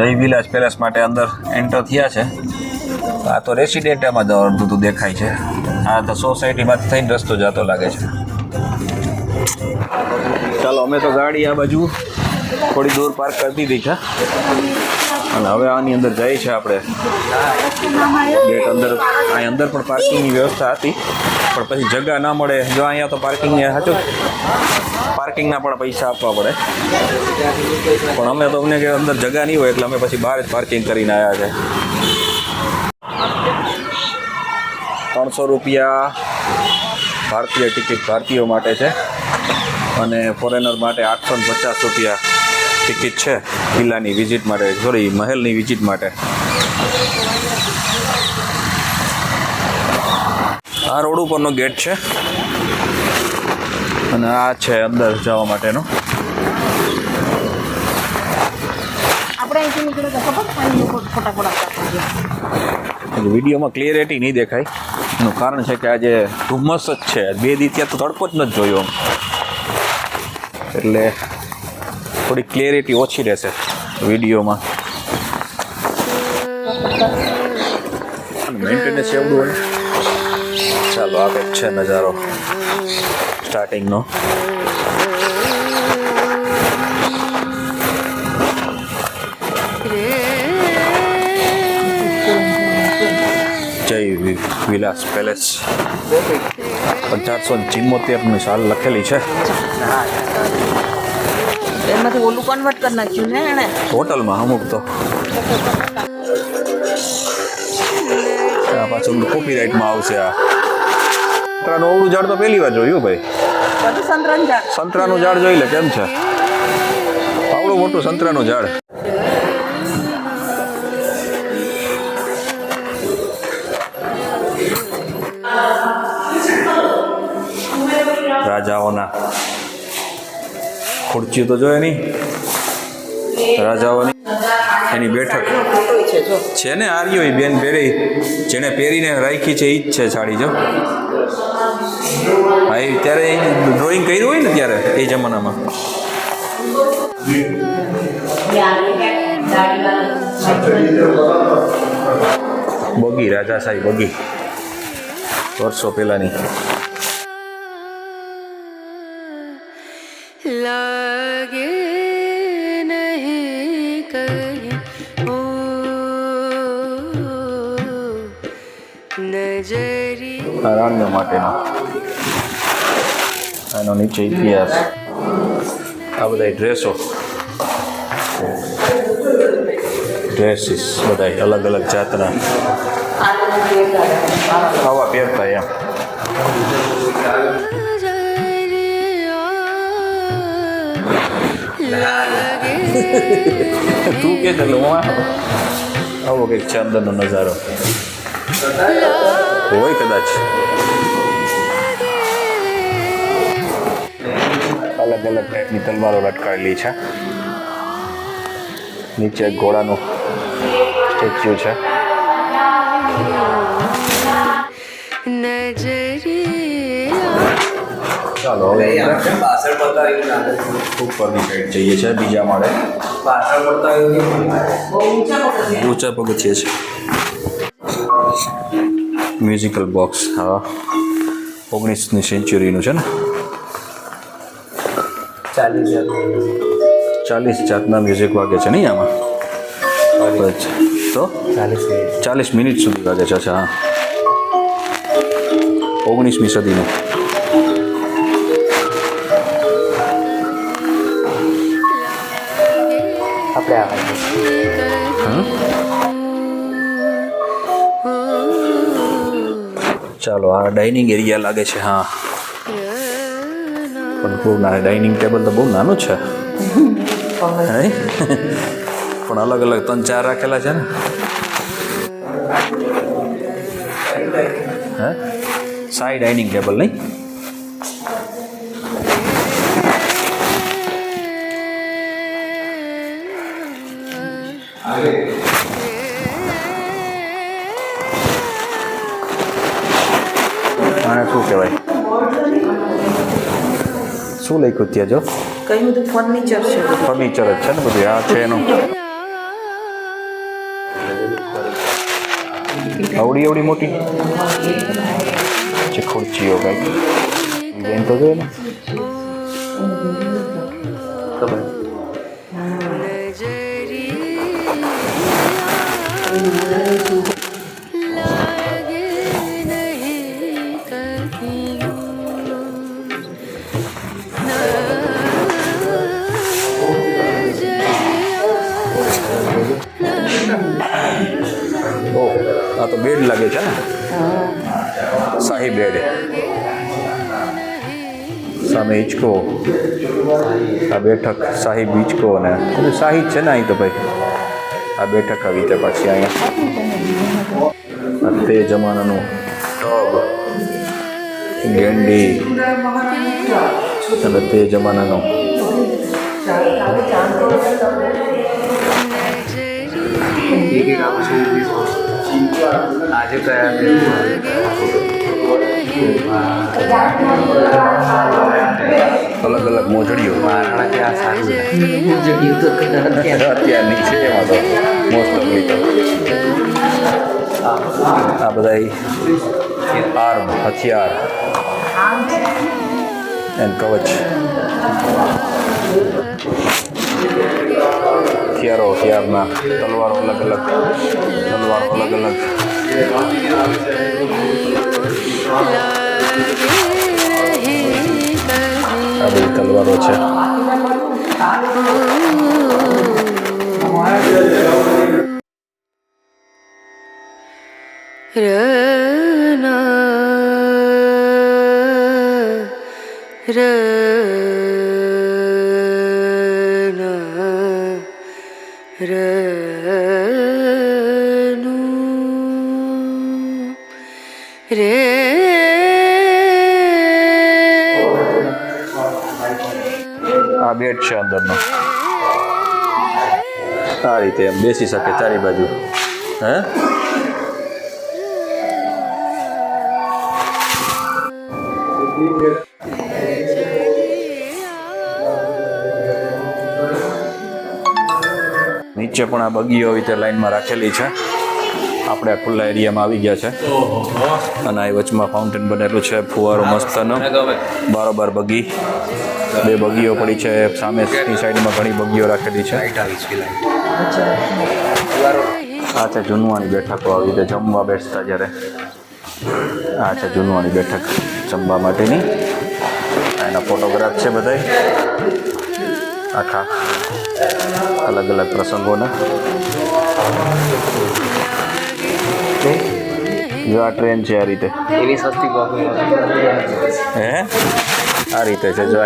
જય વિલાસ પેલેસ માટે અંદર એન્ટર થયા છે. આ તો રેસિડેન્ટમાં જ અડધું દેખાય છે. આ તો સોસાયટીમાં થઈને રસ્તો જતો લાગે છે. ચાલો, અમે તો ગાડી આ બાજુ થોડી દૂર પાર્ક કરી દીધી છે. અને હવે આની અંદર જઈએ છે આપણે. ગેટ અંદર, અહીં અંદર પણ પાર્કિંગની વ્યવસ્થા હતી. પણ પછી જગ્યા ના મળે. જો અહીંયા તો પાર્કિંગ સાચું પાર્કિંગના પણ પૈસા આપવા પડે. પણ અમે તો અમને કે અંદર જગ્યા નહીં હોય એટલે અમે પછી બહાર જ પાર્કિંગ કરીને આવ્યા છે. ત્રણસો રૂપિયા ભારતીય ટિકિટ ભારતીયો માટે છે. અને ફોરેનર માટે આઠસો પચાસ રૂપિયા ટિકિટ છે. કિલ્લાની વિઝિટ માટે સોરી મહેલની વિઝિટ માટે. આ રોડ ઉપરનો ગેટ છે. અને આ છે અંદર જવા માટેનો. વિડીયોમાં ક્લિયરિટી નહીં દેખાય. એનું કારણ છે કે આજે ધુમ્મસ જ છે. બે દી ત્યાં તો તડકો જ નથી જોયો. એટલે થોડી ક્લિયરિટી ઓછી રહેશે વિડીયોમાં. મેન્ટેનન્સ એવડું હોય આ કંઈક છે નજારો. સ્ટાર્ટિંગનો જય વિલાસ પેલેસ. અઢારસો ચિમ્મોતેરની સાલ લખેલી છે. એમાંથી ઓલું કન્વર્ટ કરી નાખ્યું ને એણે? હોટલમાં અમુક તો. આ પાછું કોપીરાઇટમાં આવશે આ. સંતરાનું ઓવડું ઝાડ તો પહેલી વાર જોયું ભાઈ. બધું સંતરાન ઝાડ. સંતરાનું ઝાડ જોઈ લે કેમ છે? આવડું મોટું સંતરાનું ઝાડ. રાજાઓના ખુરચી તો જોયે નહીં? રાજાઓની એની બેઠક છે ને આર્યો એ બેન પહેરી જેણે પહેરીને રાખી છે એ જ છે સાડી જો. હા એ ત્યારે ડ્રોઈંગ કર્યું હોય ને ત્યારે એ જમાનામાં. બગી સાહેબ બગી. વર્ષો પહેલાની. આ માટેનો. એનો નીચે ઇતિહાસ. આ બધા ડ્રેસો ડ્રેસીસ બધા અલગ અલગ જાતના. આવા પહેરતા એમ. તું કે આવો. કંઈક છે નજારો. હોય કદાચ. અલગ અલગ ટાઈપની તલવારો લટકાવેલી છે. નીચે ઘોડાનું સ્ટેચ્યુ છે. ચાલો હવે ઉપરની સાઈડ જઈએ છે બીજા માળે. ઊંચા પગથિયે છે. મ્યુઝિકલ બોક્સ હા. ઓગણીસની સેન્ચુરીનું છે ને? ચાલીસ જાતના મ્યુઝિક વાગે છે નહીં આમાં. તો? ચાલીસ મિનિટ. સુધી વાગે છે અચ્છા હા. ઓગણીસમી સદીનું. ચાલો, આ ડાઇનિંગ એરિયા લાગે છે, હા. પણ બહુ ના ડાઇનિંગ ટેબલ તો બહુ નાનું છે? પણ અલગ અલગ ત્રણ ચાર રાખેલા છે ને. હે? સાઈ ડાઇનિંગ ટેબલ નહીં? આને કહેવાય. શું લખ્યું ત્યાં જો? કયું બધું ફર્નિચર છે ફર્નિચર જ છે ને બધું આ છે એનું. આવડી આવડી મોટી? છે ખુરચીઓ કંઈક બેન તો જોઈએ ને. ખબર? તો બેડ લાગે છે ને? શાહી બેડ. સામે હિંચકો આ બેઠક શાહી હિંચકો અને શાહી જ છે ને અહીં તો ભાઈ? આ બેઠક આવી રીતે પાછી અહીંયા. તે જમાનાનું ટબ ગેંડી અને તે જમાનાનો આજે કયા અલગ અલગ મોજડીઓ. મહારાણા ત્યાં સારું જડ્યું તો અત્યારે અત્યારની છે એમાં તો મોસ્ટ ઓફલી તો આ બધા આર્મ હથિયાર એન્ડ કવચ. હથિયારો હથિયારના તલવારો અલગ અલગ તલવારો અલગ અલગ. આ બધી તલવારો છે. रना રેનું રે આ બેડ છે અંદરનો. આ રીતે એમ બેસી શકે ચારી બાજુ. હે? Thank નીચે પણ આ બગીઓ આવી રીતે લાઇનમાં રાખેલી છે. આપણે આ ખુલ્લા એરિયામાં આવી ગયા છે. અને આ વચમાં ફાઉન્ટેન બનેલું છે. ફુવારો મસ્તનો. બારોબાર બગી. બે બગીઓ પડી છે. સામેની સાઈડમાં ઘણી બગીઓ રાખેલી છે. આ છે જૂનવાની બેઠકો. આવી રીતે જમવા બેસતા જ્યારે. આ છે જૂનવાની બેઠક જમવા માટેની. એના ફોટોગ્રાફ છે બધાય. આખા. અલગ અલગ પ્રસંગોના જો આ ટ્રેન છે આ રીતે. એવી સસ્તી હે? આ રીતે છે જો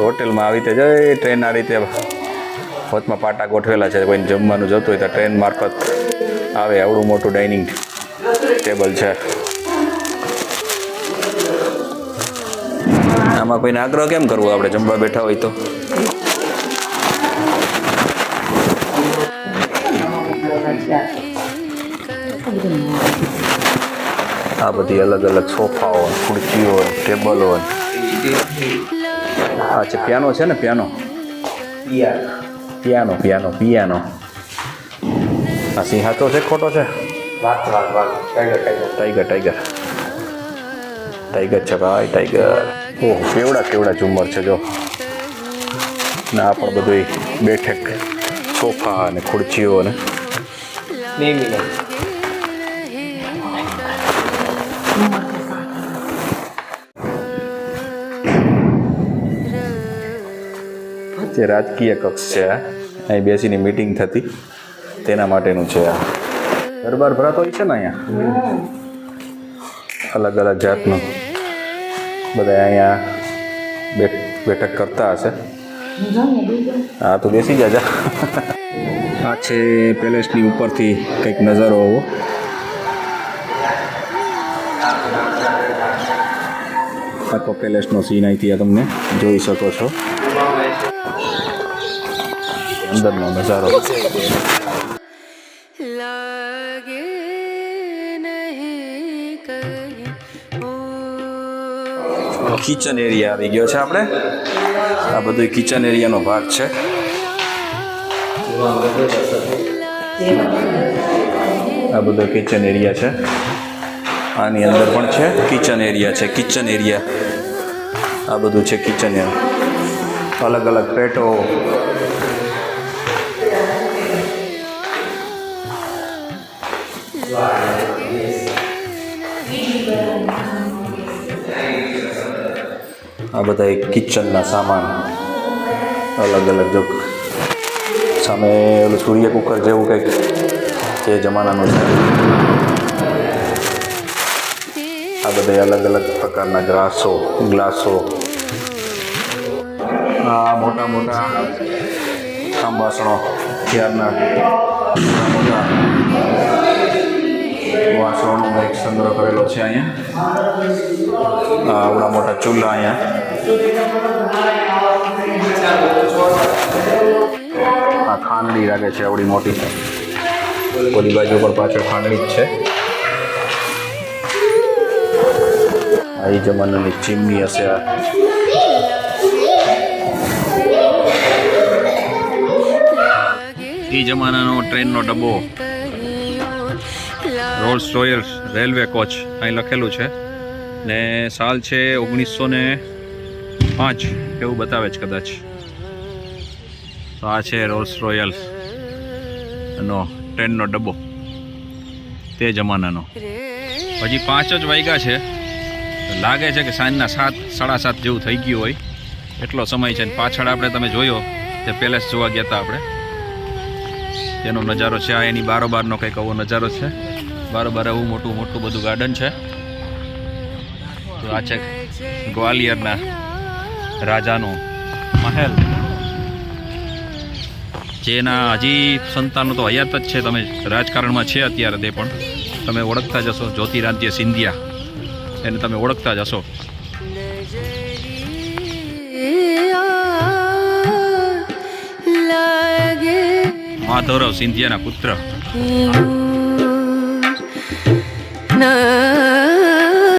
હોટેલમાં આવી રીતે જાય ટ્રેન આ રીતે હોતમાં પાટા ગોઠવેલા છે કોઈને જમવાનું જતું હોય તો ટ્રેન મારફત આવે આવડું મોટું ડાઇનિંગ ટેબલ છે. આમાં કોઈને આગ્રહ કેમ કરવો? આપણે જમવા બેઠા હોય તો. આ બધી અલગ અલગ સોફાઓ ખુરચીઓ ટેબલો હા છે પિયાનો છે ને પિયાનો? Piano piano piano. આ સિંહાચો છે ખોટો છે? ટાઈગર ટાઈગર ટાઈગર છે ભાઈ ટાઈગર ઓહ, કેવડા કેવડા ઝુમર છે જો. ને આ પણ બધું બેઠક સોફા અને ખુરચીઓ ને જે રાજકીય કક્ષ છે, અહીં બેસીને મિટિંગ થતી. તેના માટેનું છે આ. દરબાર ભરાતો હોય છે ને અહીંયા? અલગ અલગ જાતનું. બધા અહીંયા બેઠક કરતા હશે. હા, તો બેસી જાજા આ છે પેલેસની ઉપરથી કંઈક નજારો આવો. આખો પેલેસનો સીન અહીંથી આ તમને જોઈ શકો છો. અંદરનો નજારો. કિચન એરિયા આવી ગયો છે આપણે. આ બધો કિચન એરિયાનો ભાગ છે. આ બધો કિચન એરિયા છે. આની અંદર પણ છે કિચન એરિયા છે કિચન એરિયા આ બધું છે કિચન એરિયા અલગ અલગ પેટો. આ બધા કિચનના સામાન. અલગ અલગ જો સામે ઓલું સૂર્ય કુકર જેવું કંઈક જે જમાનાનું છે. આ બધા અલગ અલગ પ્રકારના ગ્લાસો ગ્લાસો. આ મોટા મોટા સંભાષણો ત્યારના મોટા મોટા વાસણોનો કંઈક સંગ્રહ કરેલો છે અહીંયા. આવડા મોટા ચૂલા અહીંયા. આ ખાંડણી લાગે છે આવડી મોટી. ઓલી બાજુ પર પાછળ ખાંડણી જ છે. આ જમાનાની ચીમની હશે આ. એ જમાનાનો ટ્રેનનો ડબ્બો. રોલ્સ રોયલ્સ રેલવે કોચ અહીં લખેલું છે. ને સાલ છે ઓગણીસો ને પાંચ, એવું બતાવે છે કદાચ. તો આ છે રોલ્સ રોયલ્સ. નો, ટ્રેનનો ડબ્બો. તે જમાનાનો. હજી પાંચ જ વાગ્યા છે. લાગે છે કે સાંજના સાત, સાડા સાત જેવું થઈ ગયું હોય. એટલો સમય છે પાછળ આપણે તમે જોયો તે પેલેસ જોવા ગયા હતા આપણે. તેનો નજારો છે આ એની બારોબારનો કંઈક આવો નજારો છે. બારોબાર એવું મોટું મોટું બધું ગાર્ડન છે. તો આ છે ગ્વાલિયરના રાજાનો મહેલ. જેના હજી સંતાનો તો હયાત જ છે. તમે રાજકારણમાં છે અત્યારે તે પણ. તમે ઓળખતા જશો જ્યોતિરાદિત્ય સિંધિયા. એને તમે ઓળખતા જશો માધવરાવ સિંધિયાના પુત્ર. ના